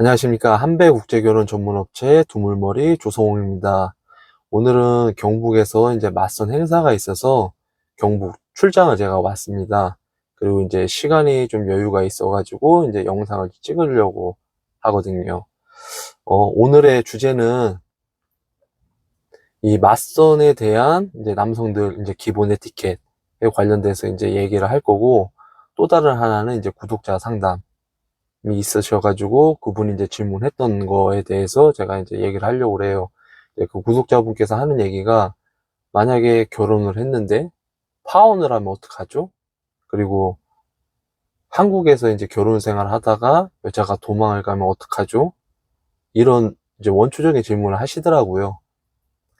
안녕하십니까. 한배국제결혼 전문업체 두물머리 조성호입니다. 오늘은 경북에서 이제 맞선 행사가 있어서 경북 출장을 제가 왔습니다. 그리고 이제 시간이 좀 여유가 있어 가지고 이제 영상을 찍으려고 하거든요. 어, 오늘의 주제는 이 맞선에 대한 이제 남성들 이제 기본 에티켓에 관련돼서 이제 얘기를 할 거고 또 다른 하나는 이제 구독자 상담. 이 있으셔가지고 그분이 이제 질문했던 거에 대해서 제가 이제 얘기를 하려고. 이제 그 구독자분께서 하는 얘기가 만약에 결혼을 했는데 파혼을 하면 어떡하죠? 그리고 한국에서 이제 결혼 생활 하다가 여자가 도망을 가면 어떡하죠? 이런 이제 원초적인 질문을 하시더라고요.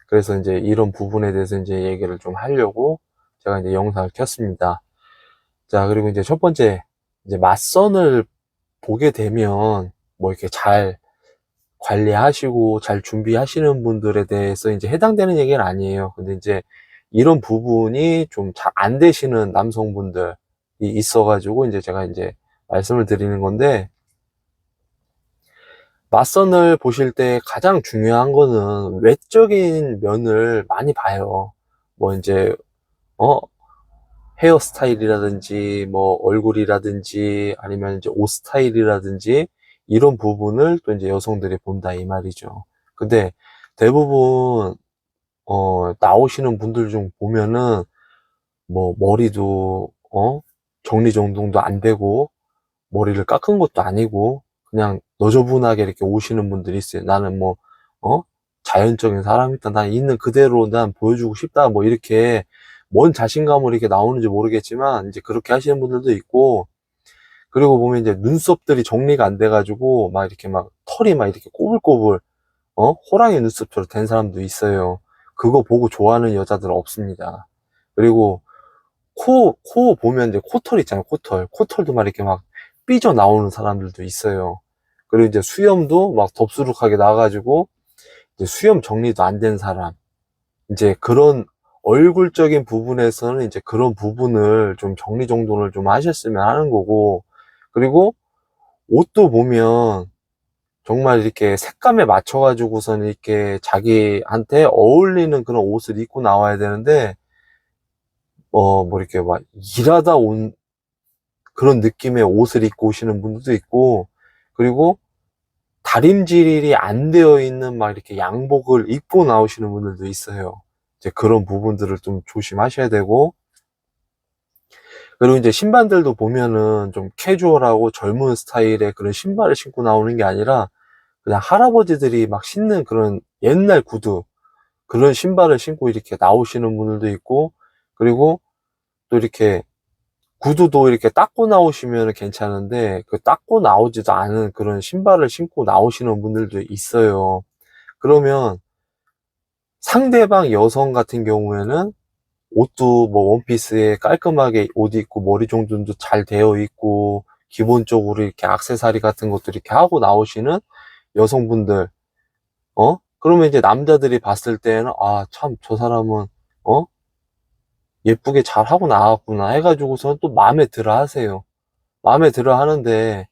그래서 이제 이런 부분에 대해서 이제 얘기를 좀 하려고 제가 이제 영상을 켰습니다. 자, 그리고 이제 첫 번째, 이제 맞선을 보게 되면 뭐 이렇게 잘 관리하시고 잘 준비하시는 분들에 대해서 이제 해당되는 얘기는 아니에요. 근데 이제 이런 부분이 좀 잘 안 되시는 남성분들이 있어가지고 이제 제가 이제 말씀을 드리는 건데 맞선을 보실 때 가장 중요한 거는 외적인 면을 많이 봐요. 뭐 이제 어 헤어스타일이라든지 뭐 얼굴이라든지 아니면 이제 옷 스타일이라든지 이런 부분을 또 이제 여성들이 본다 이 말이죠. 근데 대부분 어 나오시는 분들 중 보면은 뭐 머리도 어 정리정돈도 안 되고 머리를 깎은 것도 아니고 그냥 너저분하게 이렇게 오시는 분들이 있어요. 나는 뭐 어 자연적인 사람이다. 난 있는 그대로 난 보여주고 싶다. 뭐 이렇게 뭔 자신감으로 이렇게 나오는지 모르겠지만 이제 그렇게 하시는 분들도 있고 그리고 보면 이제 눈썹들이 정리가 안 돼가지고 막 이렇게 막 털이 막 이렇게 꼬불꼬불 어 호랑이 눈썹처럼 된 사람도 있어요. 그거 보고 좋아하는 여자들은 없습니다. 그리고 코, 코 보면 이제 코털 있잖아요. 코털. 코털도 막 이렇게 막 삐져 나오는 사람들도 있어요. 그리고 이제 수염도 막 덥수룩하게 나가지고 이제 수염 정리도 안 된 사람. 이제 그런 얼굴적인 부분에서는 이제 그런 부분을 좀 정리정돈을 좀 하셨으면 하는 거고, 그리고 옷도 보면 정말 이렇게 색감에 맞춰 가지고서는 이렇게 자기한테 어울리는 그런 옷을 입고 나와야 되는데, 어, 뭐 이렇게 막 일하다 온 그런 느낌의 옷을 입고 오시는 분들도 있고, 그리고 다림질이 안 되어 있는 막 이렇게 양복을 입고 나오시는 분들도 있어요. 이제 그런 부분들을 좀 조심하셔야 되고, 그리고 이제 신발들도 보면은 좀 캐주얼하고 젊은 스타일의 그런 신발을 신고 나오는 게 아니라 그냥 할아버지들이 막 신는 그런 옛날 구두, 그런 신발을 신고 이렇게 나오시는 분들도 있고, 그리고 또 이렇게 구두도 이렇게 닦고 나오시면 괜찮은데, 그 닦고 나오지도 않은 그런 신발을 신고 나오시는 분들도 있어요. 그러면 상대방 여성 같은 경우에는 옷도 뭐 원피스에 깔끔하게 옷 입고 머리 정돈도 잘 되어 있고 기본적으로 이렇게 악세사리 같은 것도 이렇게 하고 나오시는 여성분들 어? 그러면 이제 남자들이 봤을 때는 아 참 저 사람은 어? 예쁘게 잘 하고 나왔구나 해가지고선 또 마음에 들어 하세요. 마음에 들어 하는데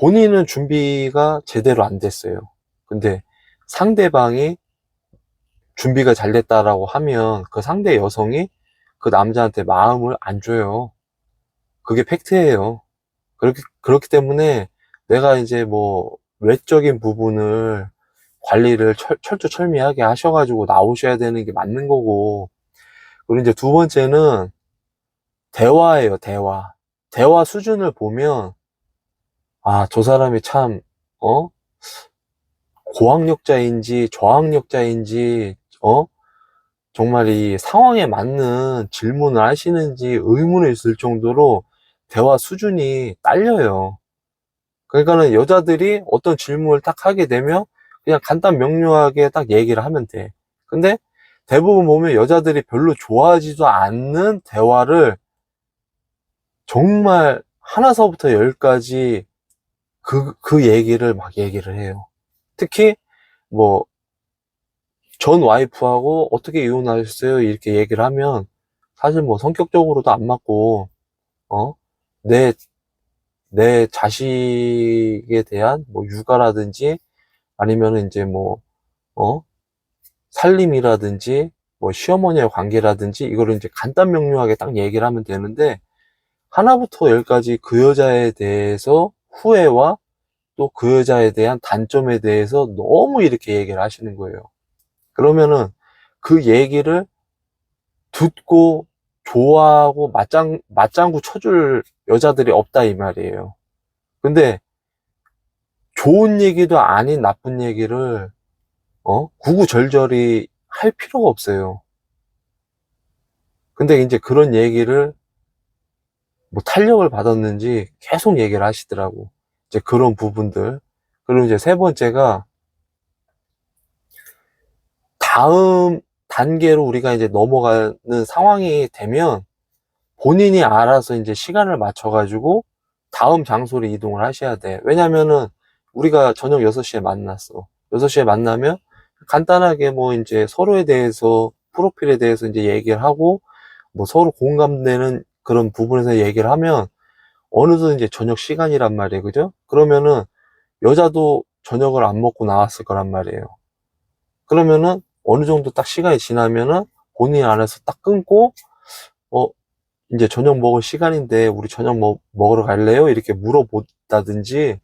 본인은 준비가 제대로 안 됐어요. 근데 상대방이 준비가 잘 됐다라고 하면 그 상대 여성이 그 남자한테 마음을 안 줘요. 그게 팩트예요. 그렇기, 그렇기 때문에 내가 이제 뭐 외적인 부분을 관리를 철, 철두철미하게 하셔가지고 나오셔야 되는 게 맞는 거고. 그리고 이제 두 번째는 대화예요, 대화. 대화 수준을 보면, 아, 저 사람이 참, 어? 고학력자인지 저학력자인지 어? 정말 이 상황에 맞는 질문을 하시는지 의문이 있을 정도로 대화 수준이 딸려요. 그러니까는 여자들이 어떤 질문을 딱 하게 되면 그냥 간단 명료하게 딱 얘기를 하면 돼. 근데 대부분 보면 여자들이 별로 좋아하지도 않는 대화를 정말 하나서부터 열까지 그, 그 얘기를 막 얘기를 해요. 특히 뭐 전 와이프하고 어떻게 이혼하셨어요? 이렇게 얘기를 하면 사실 뭐 성격적으로도 안 맞고 어? 내 내 자식에 대한 뭐 육아라든지 아니면은 이제 뭐, 어, 살림이라든지 뭐 시어머니의 관계라든지 이거를 이제 간단 명료하게 딱 얘기를 하면 되는데 하나부터 열까지 그 여자에 대해서 후회와 또 그 여자에 대한 단점에 대해서 너무 이렇게 얘기를 하시는 거예요. 그러면은 그 얘기를 듣고 좋아하고 맞장, 맞장구 쳐줄 여자들이 없다 이 말이에요. 근데 좋은 얘기도 아닌 나쁜 얘기를 어? 구구절절히 할 필요가 없어요. 근데 이제 그런 얘기를 뭐 탄력을 받았는지 계속 얘기를 하시더라고. 이제 그런 부분들. 그리고 이제 세 번째가 다음 단계로 우리가 이제 넘어가는 상황이 되면 본인이 알아서 이제 시간을 맞춰가지고 다음 장소로 이동을 하셔야 돼. 왜냐면은 우리가 저녁 6시에 만났어. 6시에 만나면 간단하게 뭐 이제 서로에 대해서 프로필에 대해서 이제 얘기를 하고 뭐 서로 공감되는 그런 부분에서 얘기를 하면 어느덧 이제 저녁 시간이란 말이에요. 그죠? 그러면은 여자도 저녁을 안 먹고 나왔을 거란 말이에요. 그러면은 어느 정도 딱 시간이 지나면은 본인 안에서 딱 끊고 어 이제 저녁 먹을 시간인데 우리 저녁 먹, 먹으러 갈래요? 이렇게 물어본다든지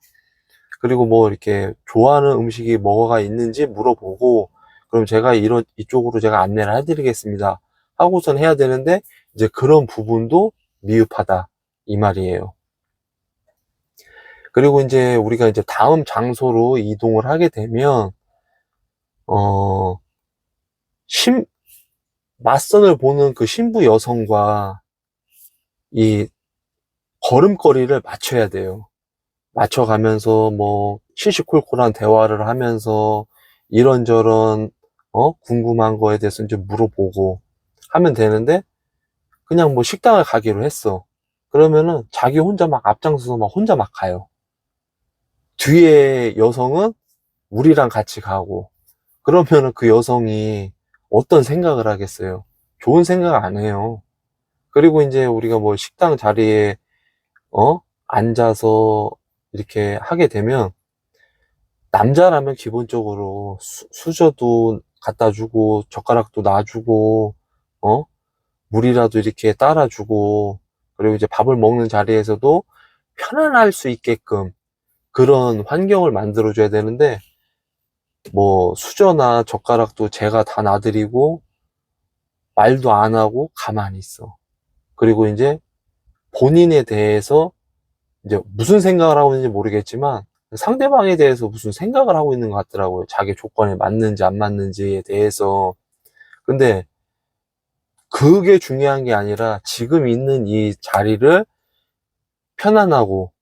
그리고 뭐 이렇게 좋아하는 음식이 뭐가 있는지 물어보고 그럼 제가 이런 이쪽으로 제가 안내를 해드리겠습니다 하고선 해야 되는데 이제 그런 부분도 미흡하다 이 말이에요. 그리고 이제 우리가 이제 다음 장소로 이동을 하게 되면 어 신, 맞선을 보는 그 신부 여성과 이 걸음걸이를 맞춰야 돼요. 맞춰가면서 뭐 시시콜콜한 대화를 하면서 이런저런 어 궁금한 거에 대해서 이제 물어보고 하면 되는데 그냥 뭐 식당을 가기로 했어. 그러면은 자기 혼자 막 앞장서서 막 혼자 막 가요. 뒤에 여성은 우리랑 같이 가고 그러면은 그 여성이 어떤 생각을 하겠어요? 좋은 생각 안 해요. 그리고 이제 우리가 뭐 식당 자리에 어 앉아서 이렇게 하게 되면 남자라면 기본적으로 수, 수저도 갖다 주고 젓가락도 놔주고 어 물이라도 이렇게 따라주고 그리고 이제 밥을 먹는 자리에서도 편안할 수 있게끔 그런 환경을 만들어 줘야 되는데 뭐 수저나 젓가락도 제가 다 놔드리고 말도 안 하고 가만히 있어. 그리고 이제 본인에 대해서 이제 무슨 생각을 하고 있는지 모르겠지만 상대방에 대해서 무슨 생각을 하고 있는 것 같더라고요. 자기 조건에 맞는지 안 맞는지에 대해서. 근데 그게 중요한 게 아니라 지금 있는 이 자리를 편안하고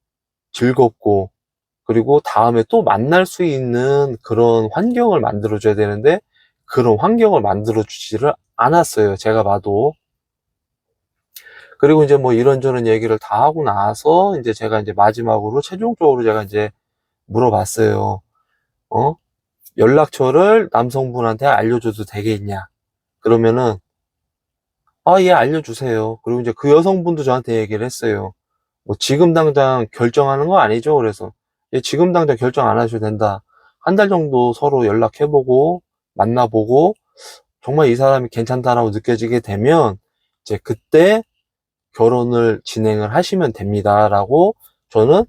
즐겁고 그리고 다음에 또 만날 수 있는 그런 환경을 만들어줘야 되는데 그런 환경을 만들어주지를 않았어요. 제가 봐도. 그리고 이제 뭐 이런저런 얘기를 다 하고 나서 이제 제가 이제 마지막으로 최종적으로 제가 이제 물어봤어요. 어? 연락처를 남성분한테 알려줘도 되겠냐? 그러면은 아, 예, 알려주세요. 그리고 이제 그 여성분도 저한테 얘기를 했어요. 뭐 지금 당장 결정하는 거 아니죠? 그래서 예, 지금 당장 결정 안 하셔도 된다. 한 달 정도 서로 연락해보고 만나보고 정말 이 사람이 괜찮다라고 느껴지게 되면 이제 그때 결혼을 진행을 하시면 됩니다라고 저는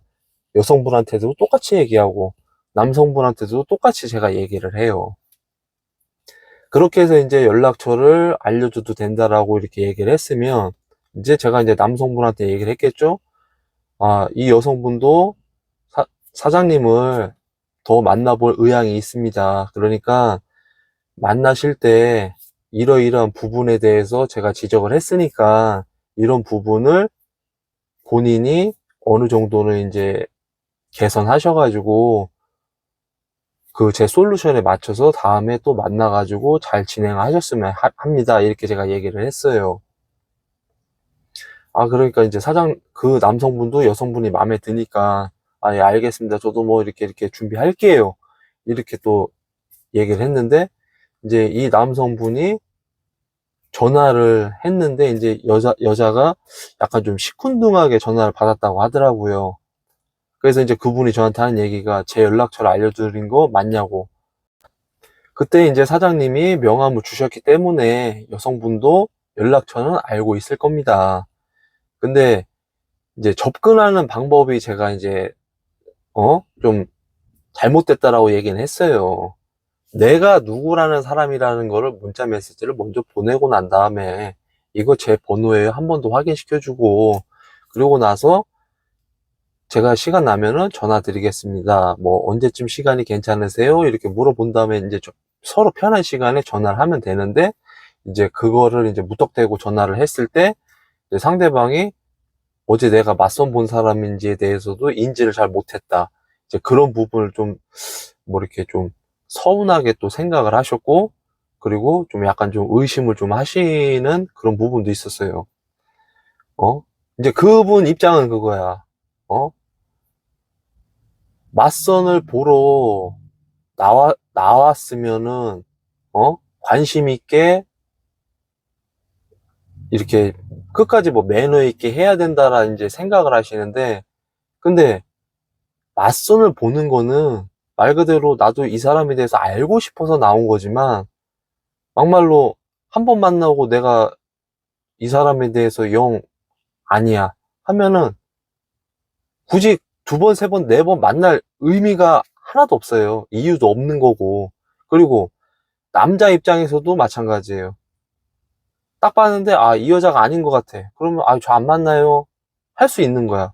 여성분한테도 똑같이 얘기하고 남성분한테도 똑같이 제가 얘기를 해요. 그렇게 해서 이제 연락처를 알려줘도 된다라고 이렇게 얘기를 했으면 이제 제가 이제 남성분한테 얘기를 했겠죠. 아, 이 여성분도 사, 사장님을 더 만나볼 의향이 있습니다. 그러니까 만나실 때 이러이러한 부분에 대해서 제가 지적을 했으니까 이런 부분을 본인이 어느 정도는 이제 개선하셔가지고 그 제 솔루션에 맞춰서 다음에 또 만나가지고 잘 진행하셨으면 하- 합니다. 이렇게 제가 얘기를 했어요. 아, 그러니까 이제 사장, 그 남성분도 여성분이 마음에 드니까, 아, 예, 알겠습니다. 저도 뭐 이렇게 이렇게 준비할게요. 이렇게 또 얘기를 했는데, 이제 이 남성분이 전화를 했는데, 이제 여자, 여자가 약간 좀 시큰둥하게 전화를 받았다고 하더라고요. 그래서 이제 그분이 저한테 하는 얘기가 제 연락처를 알려드린 거 맞냐고. 그때 이제 사장님이 명함을 주셨기 때문에 여성분도 연락처는 알고 있을 겁니다. 근데 이제 접근하는 방법이 제가 이제 어? 좀 잘못됐다라고 얘기는 했어요. 내가 누구라는 사람이라는 거를 문자 메시지를 먼저 보내고 난 다음에 이거 제 번호예요. 한 번 더 확인시켜주고 그러고 나서 제가 시간 나면은 전화 드리겠습니다. 뭐 언제쯤 시간이 괜찮으세요? 이렇게 물어본 다음에 이제 저- 서로 편한 시간에 전화를 하면 되는데 이제 그거를 이제 무턱대고 전화를 했을 때 상대방이 어제 내가 맞선 본 사람인지에 대해서도 인지를 잘 못했다. 이제 그런 부분을 좀, 뭐 이렇게 좀 서운하게 또 생각을 하셨고, 그리고 좀 약간 좀 의심을 좀 하시는 그런 부분도 있었어요. 어? 이제 그분 입장은 그거야. 어? 맞선을 보러 나와, 나왔으면은, 어? 관심 있게 이렇게 끝까지 뭐 매너 있게 해야 된다라는 이제 생각을 하시는데, 근데 맞선을 보는 거는 말 그대로 나도 이 사람에 대해서 알고 싶어서 나온 거지만, 막말로 한 번 만나고 내가 이 사람에 대해서 영 아니야 하면은 굳이 두 번, 세 번, 네 번 만날 의미가 하나도 없어요. 이유도 없는 거고. 그리고 남자 입장에서도 마찬가지예요. 딱 봤는데 아 이 여자가 아닌 것 같아. 그러면 아 저 안 만나요. 할 수 있는 거야.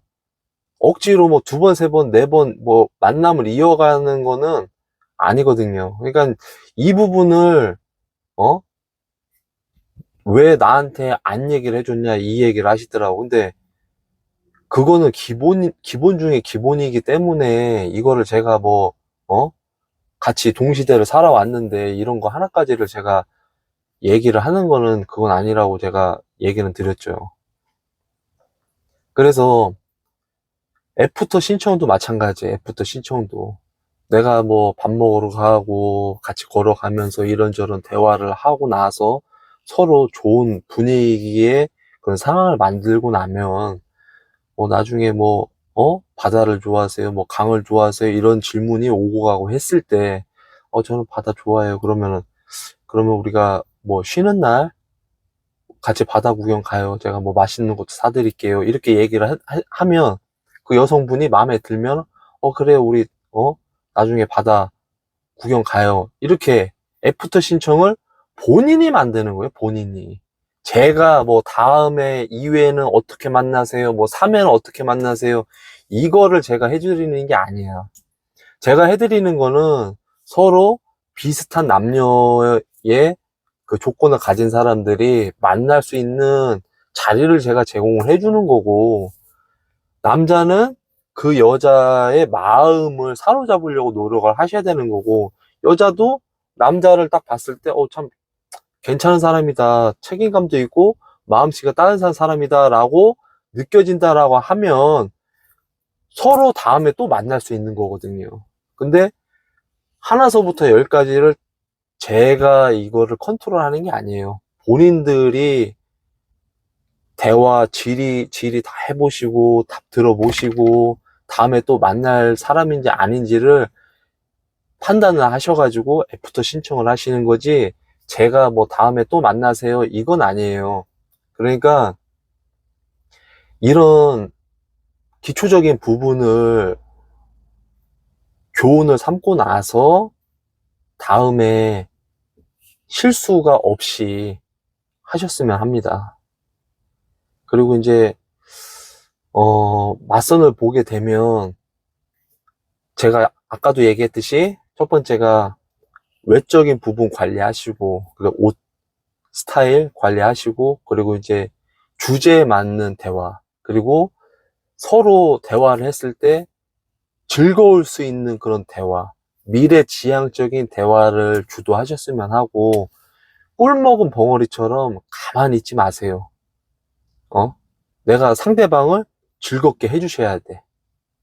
억지로 뭐 두 번, 세 번, 네 번 뭐 만남을 이어가는 거는 아니거든요. 그러니까 이 부분을 어? 왜 나한테 안 얘기를 해줬냐 이 얘기를 하시더라고. 근데 그거는 기본 기본 중에 기본이기 때문에 이거를 제가 뭐 어? 같이 동시대를 살아왔는데 이런 거 하나까지를 제가 얘기를 하는 거는 그건 아니라고 제가 얘기는 드렸죠. 그래서 애프터 신청도 마찬가지, 애프터 신청도. 내가 뭐 밥 먹으러 가고 같이 걸어가면서 이런저런 대화를 하고 나서 서로 좋은 분위기의 그런 상황을 만들고 나면 뭐 나중에 뭐, 어? 바다를 좋아하세요? 뭐 강을 좋아하세요? 이런 질문이 오고 가고 했을 때, 어, 저는 바다 좋아해요. 그러면은, 그러면 우리가 뭐 쉬는 날 같이 바다 구경 가요. 제가 뭐 맛있는 것도 사드릴게요. 이렇게 얘기를 하, 하- 하면 그 여성분이 마음에 들면 어 그래요 우리 어 나중에 바다 구경 가요. 이렇게 애프터 신청을 본인이 만드는 거예요. 본인이. 제가 뭐 다음에 2회는 어떻게 만나세요? 뭐 3회는 어떻게 만나세요? 이거를 제가 해드리는 게 아니야. 제가 해드리는 거는 서로 비슷한 남녀의 그 조건을 가진 사람들이 만날 수 있는 자리를 제가 제공을 해주는 거고, 남자는 그 여자의 마음을 사로잡으려고 노력을 하셔야 되는 거고, 여자도 남자를 딱 봤을 때, 어, 참, 괜찮은 사람이다. 책임감도 있고, 마음씨가 따뜻한 사람이다 라고 느껴진다라고 하면, 서로 다음에 또 만날 수 있는 거거든요. 근데, 하나서부터 열까지를 제가 이거를 컨트롤하는 게 아니에요. 본인들이 대화 질이 질이 다 해보시고 답 들어보시고 다음에 또 만날 사람인지 아닌지를 판단을 하셔가지고 애프터 신청을 하시는 거지 제가 뭐 다음에 또 만나세요 이건 아니에요. 그러니까 이런 기초적인 부분을 교훈을 삼고 나서 다음에 실수가 없이 하셨으면 합니다. 그리고 이제, 어, 맞선을 보게 되면, 제가 아까도 얘기했듯이, 첫 번째가 외적인 부분 관리하시고, 그리고 옷 스타일 관리하시고, 그리고 이제 주제에 맞는 대화, 그리고 서로 대화를 했을 때 즐거울 수 있는 그런 대화, 미래 지향적인 대화를 주도하셨으면 하고, 꿀 먹은 벙어리처럼 가만히 있지 마세요. 어? 내가 상대방을 즐겁게 해주셔야 돼.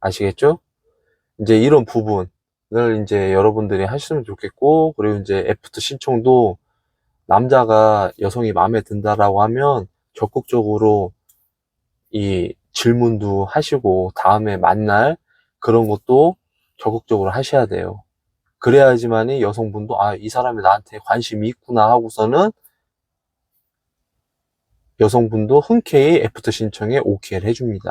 아시겠죠? 이제 이런 부분을 이제 여러분들이 하시면 좋겠고, 그리고 이제 애프터 신청도 남자가 여성이 마음에 든다라고 하면 적극적으로 이 질문도 하시고, 다음에 만날 그런 것도 적극적으로 하셔야 돼요. 그래야지만이 여성분도 아, 이 사람이 나한테 관심이 있구나 하고서는 여성분도 흔쾌히 애프터 신청에 오케이를 해줍니다.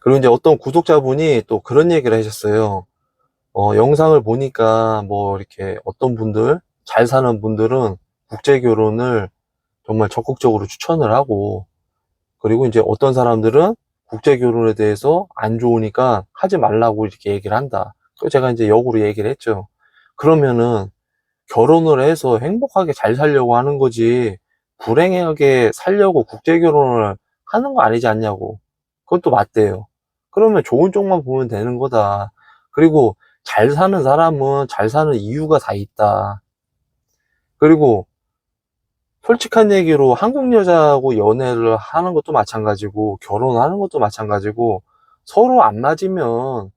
그리고 이제 어떤 구독자분이 또 그런 얘기를 하셨어요. 어, 영상을 보니까 뭐 이렇게 어떤 분들, 잘 사는 분들은 국제 결혼을 정말 적극적으로 추천을 하고, 그리고 이제 어떤 사람들은 국제 결혼에 대해서 안 좋으니까 하지 말라고 이렇게 얘기를 한다. 그래서 제가 이제 역으로 얘기를 했죠. 그러면은 결혼을 해서 행복하게 잘 살려고 하는 거지, 불행하게 살려고 국제 결혼을 하는 거 아니지 않냐고. 그것도 맞대요. 그러면 좋은 쪽만 보면 되는 거다. 그리고 잘 사는 사람은 잘 사는 이유가 다 있다. 그리고 솔직한 얘기로 한국 여자하고 연애를 하는 것도 마찬가지고 결혼하는 것도 마찬가지고 서로 안 맞으면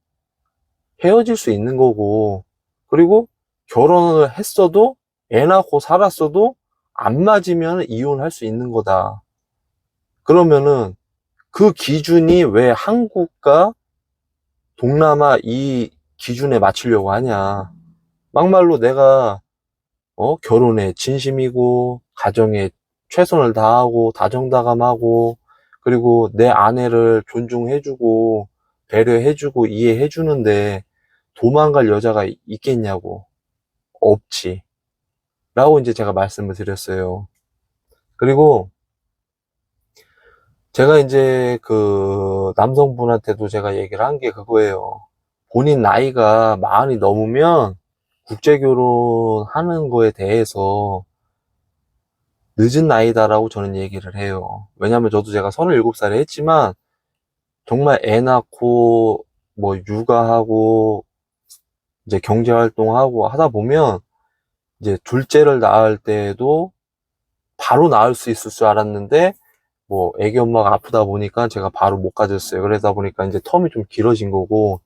헤어질 수 있는 거고 그리고 결혼을 했어도 애 낳고 살았어도 안 맞으면 이혼할 수 있는 거다. 그러면은 그 기준이 왜 한국과 동남아 이 기준에 맞추려고 하냐. 막말로 내가 어, 결혼에 진심이고 가정에 최선을 다하고 다정다감하고 그리고 내 아내를 존중해주고 배려해주고 이해해주는데 도망갈 여자가 있겠냐고. 없지. 라고 이제 제가 말씀을 드렸어요. 그리고 제가 이제 그 남성분한테도 제가 얘기를 한 게 그거예요. 본인 나이가 마흔이 넘으면 국제 결혼 하는 거에 대해서 늦은 나이다라고 저는 얘기를 해요. 왜냐면 저도 제가 37살에 했지만 정말 애 낳고 뭐 육아하고 이제 경제 활동하고 하다 보면 이제 둘째를 낳을 때에도 바로 낳을 수 있을 줄 알았는데 뭐 애기 엄마가 아프다 보니까 제가 바로 못 가졌어요. 그러다 보니까 이제 텀이 좀 길어진 거고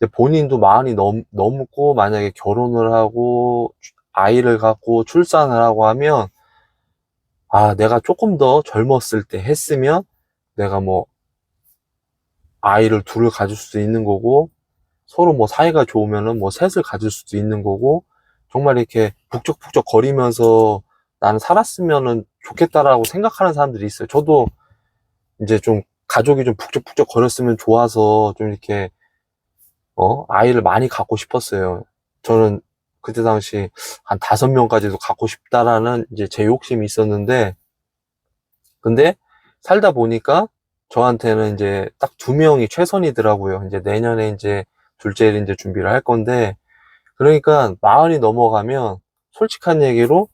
이제 본인도 마흔이 넘, 넘고 만약에 결혼을 하고 아이를 갖고 출산을 하고 하면 아 내가 조금 더 젊었을 때 했으면 내가 뭐 아이를 둘을 가질 수도 있는 거고 서로 뭐 사이가 좋으면은 뭐 셋을 가질 수도 있는 거고 정말 이렇게 북적북적 거리면서 나는 살았으면은 좋겠다라고 생각하는 사람들이 있어요. 저도 이제 좀 가족이 좀 북적북적 거렸으면 좋아서 좀 이렇게 어 아이를 많이 갖고 싶었어요. 저는 그때 당시 한 다섯 명까지도 갖고 싶다라는 이제 제 욕심이 있었는데 근데 살다 보니까 저한테는 이제 딱 두 명이 최선이더라고요. 이제 내년에 이제 둘째를 이제 준비를 할 건데 그러니까 마흔이 넘어가면 솔직한 얘기로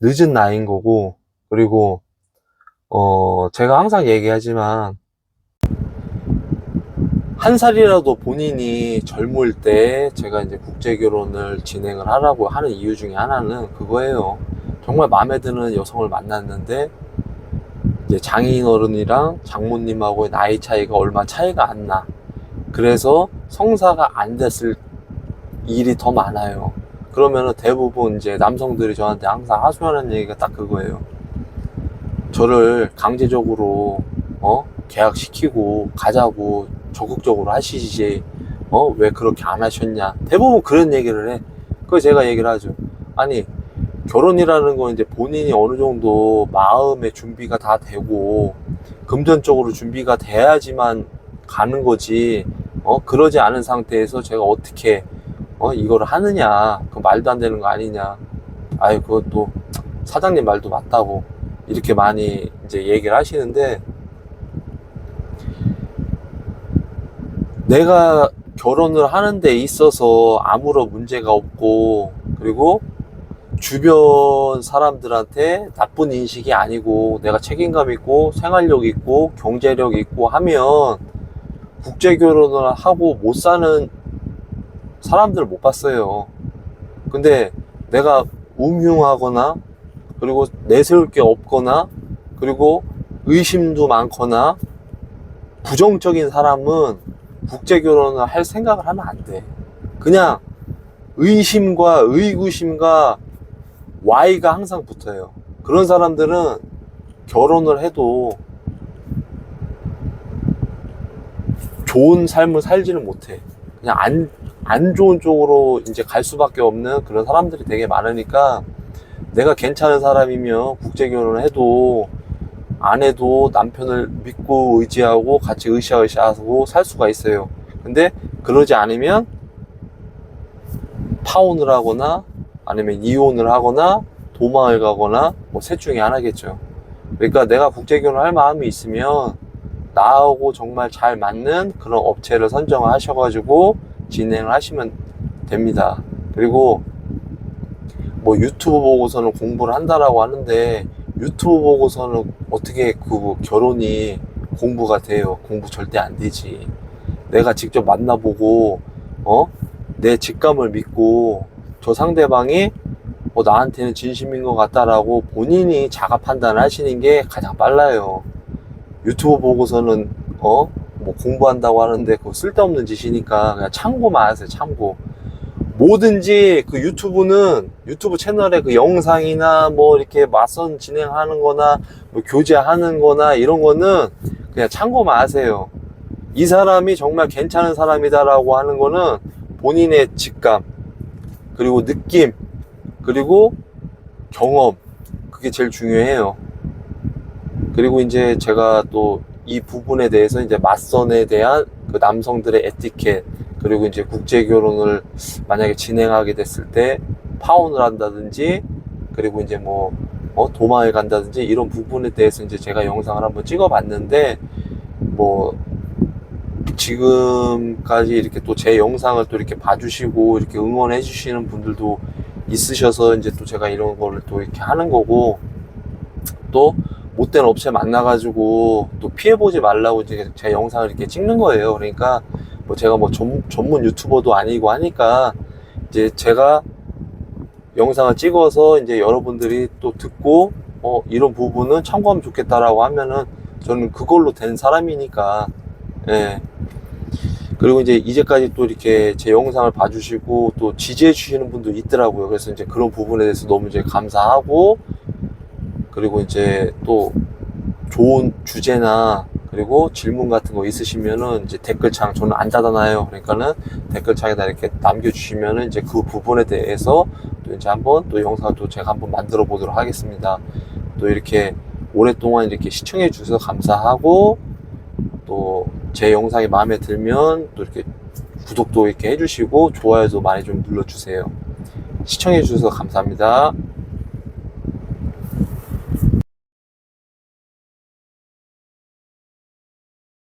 늦은 나이인 거고 그리고 어 제가 항상 얘기하지만 한 살이라도 본인이 젊을 때 제가 이제 국제 결혼을 진행을 하라고 하는 이유 중에 하나는 그거예요. 정말 마음에 드는 여성을 만났는데 이제 장인 어른이랑 장모님하고의 나이 차이가 얼마 차이가 안 나. 그래서 성사가 안 됐을 일이 더 많아요. 그러면은 대부분 이제 남성들이 저한테 항상 하소연하는 얘기가 딱 그거예요. 저를 강제적으로 어 계약시키고 가자고 적극적으로 하시지 어 왜 그렇게 안 하셨냐 대부분 그런 얘기를 해. 그래서 제가 얘기를 하죠. 아니 결혼이라는 건 이제 본인이 어느 정도 마음의 준비가 다 되고 금전적으로 준비가 돼야지만 가는 거지. 어 그러지 않은 상태에서 제가 어떻게 어 이거를 하느냐 그 말도 안 되는 거 아니냐 아유 그것도 사장님 말도 맞다고 이렇게 많이 이제 얘기를 하시는데 내가 결혼을 하는 데 있어서 아무런 문제가 없고 그리고 주변 사람들한테 나쁜 인식이 아니고 내가 책임감 있고 생활력 있고 경제력 있고 하면 국제 결혼을 하고 못 사는 사람들을 못 봤어요. 근데 내가 음흉하거나 그리고 내세울 게 없거나 그리고 의심도 많거나 부정적인 사람은 국제 결혼을 할 생각을 하면 안 돼. 그냥 의심과 의구심과 Y가 항상 붙어요. 그런 사람들은 결혼을 해도 좋은 삶을 살지는 못해. 그냥 안, 안 좋은 쪽으로 이제 갈 수밖에 없는 그런 사람들이 되게 많으니까 내가 괜찮은 사람이면 국제 결혼을 해도 안 해도 남편을 믿고 의지하고 같이 으쌰으쌰하고 살 수가 있어요. 근데 그러지 않으면 파혼을 하거나 아니면 이혼을 하거나 도망을 가거나 뭐 셋 중에 하나겠죠. 그러니까 내가 국제 결혼 할 마음이 있으면 나하고 정말 잘 맞는 그런 업체를 선정을 하셔가지고 진행을 하시면 됩니다. 그리고 뭐 유튜브 보고서는 공부를 한다라고 하는데 유튜브 보고서는 어떻게 그 결혼이 공부가 돼요? 공부 절대 안 되지. 내가 직접 만나보고 어? 내 직감을 믿고 저 상대방이 어, 나한테는 진심인 것 같다라고 본인이 자가 판단을 하시는 게 가장 빨라요. 유튜브 보고서는 어? 뭐 공부한다고 하는데 그거 쓸데없는 짓이니까 그냥 참고만 하세요. 참고. 뭐든지 그 유튜브는 유튜브 채널에 그 영상이나 뭐 이렇게 맞선 진행하는 거나 뭐 교제하는 거나 이런 거는 그냥 참고만 하세요. 이 사람이 정말 괜찮은 사람이다라고 하는 거는 본인의 직감, 그리고 느낌, 그리고 경험, 그게 제일 중요해요. 그리고 이제 제가 또 이 부분에 대해서 이제 맞선에 대한 그 남성들의 에티켓, 그리고 이제 국제 결혼을 만약에 진행하게 됐을 때 파혼을 한다든지, 그리고 이제 뭐, 어, 도망을 간다든지 이런 부분에 대해서 이제 제가 영상을 한번 찍어 봤는데, 뭐, 지금까지 이렇게 또 제 영상을 또 이렇게 봐주시고 이렇게 응원해 주시는 분들도 있으셔서 이제 또 제가 이런 거를 또 이렇게 하는 거고 또 못된 업체 만나가지고 또 피해보지 말라고 이제 제 영상을 이렇게 찍는 거예요. 그러니까 뭐 제가 뭐 전, 전문 유튜버도 아니고 하니까 이제 제가 영상을 찍어서 이제 여러분들이 또 듣고 어 이런 부분은 참고하면 좋겠다라고 하면은 저는 그걸로 된 사람이니까 예. 그리고 이제 이제까지 또 이렇게 제 영상을 봐주시고 또 지지해 주시는 분도 있더라고요. 그래서 이제 그런 부분에 대해서 너무 이제 감사하고 그리고 이제 또 좋은 주제나 그리고 질문 같은 거 있으시면은 이제 댓글창 저는 안 닫아놔요. 그러니까는 댓글창에다 이렇게 남겨주시면은 이제 그 부분에 대해서 또 이제 한번 또 영상을 또 제가 한번 만들어 보도록 하겠습니다. 또 이렇게 오랫동안 이렇게 시청해 주셔서 감사하고 또 제 영상이 마음에 들면 또 이렇게 구독도 이렇게 해주시고 좋아요도 많이 좀 눌러주세요. 시청해 주셔서 감사합니다.